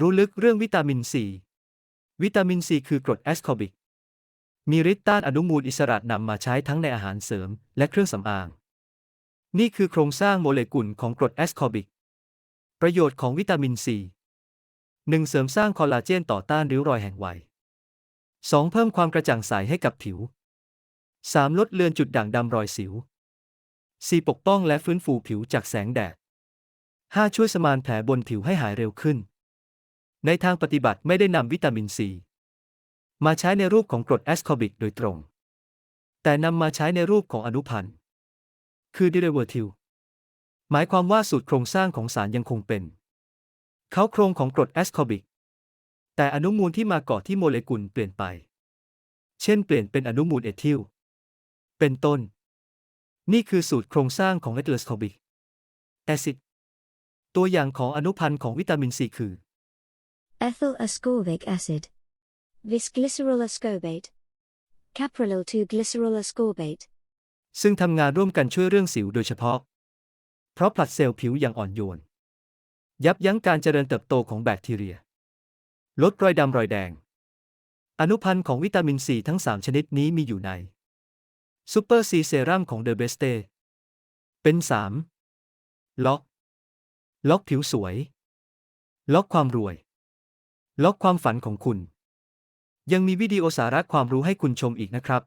รู้ลึกเรื่องวิตามินซี วิตามินซีคือกรดแอสคอบิก มีฤทธิ์ต้านอนุมูลอิสระนำมาใช้ทั้งในอาหารเสริมและเครื่องสำอาง นี่คือโครงสร้างโมเลกุลของกรดแอสคอบิก ประโยชน์ของวิตามินซี 1. เสริมสร้างคอลลาเจนต่อต้านริ้วรอยแห่งวัย 2. เพิ่มความกระจ่างใสให้กับผิว 3. ลดเลือนจุดด่างดำรอยสิว 4. ปกป้องและฟื้นฟูผิวจากแสงแดด 5. ช่วยสมานแผลบนผิวให้หายเร็วขึ้น ในทางปฏิบัติไม่ได้นำวิตามินซีมาใช้ในรูปของกรดแอสคอบิกโดยตรง แต่นำมาใช้ในรูปของอนุพันธ์ คือ derivative หมายความว่าสูตรโครงสร้างของสารยังคงเป็น เขาโครงของกรดแอสคอบิก แต่อนุมูลที่มาเกาะที่โมเลกุลเปลี่ยนไป เช่นเปลี่ยนเป็นอนุมูลเอทิล เป็นต้น นี่คือสูตรโครงสร้างของเอทิลสคอบิกแอซิด ตัวอย่างของอนุพันธ์ของวิตามินซีคือ Ethyl ascorbic acid. Visglycerol ascorbate. Caprolol 2 glycerol ascorbate. ซึ่งทำงานร่วมกันช่วยเรื่องสิวโดยเฉพาะ เพราะผลัดเซลล์ผิวอย่างอ่อนโยน ยับยั้งการเจริญเติบโตของแบคทีเรีย ลดรอยดำรอยแดง อนุพันธ์ของวิตามินซีทั้ง 3 ชนิดนี้มีอยู่ในซูเปอร์ซีเซรั่มของเดอะเบสเตเป็น 3 ล็อก ล็อกผิวสวย ล็อกความรวย ล็อกความฝันของคุณ ยังมีวิดีโอสาระความรู้ให้คุณชมอีกนะครับ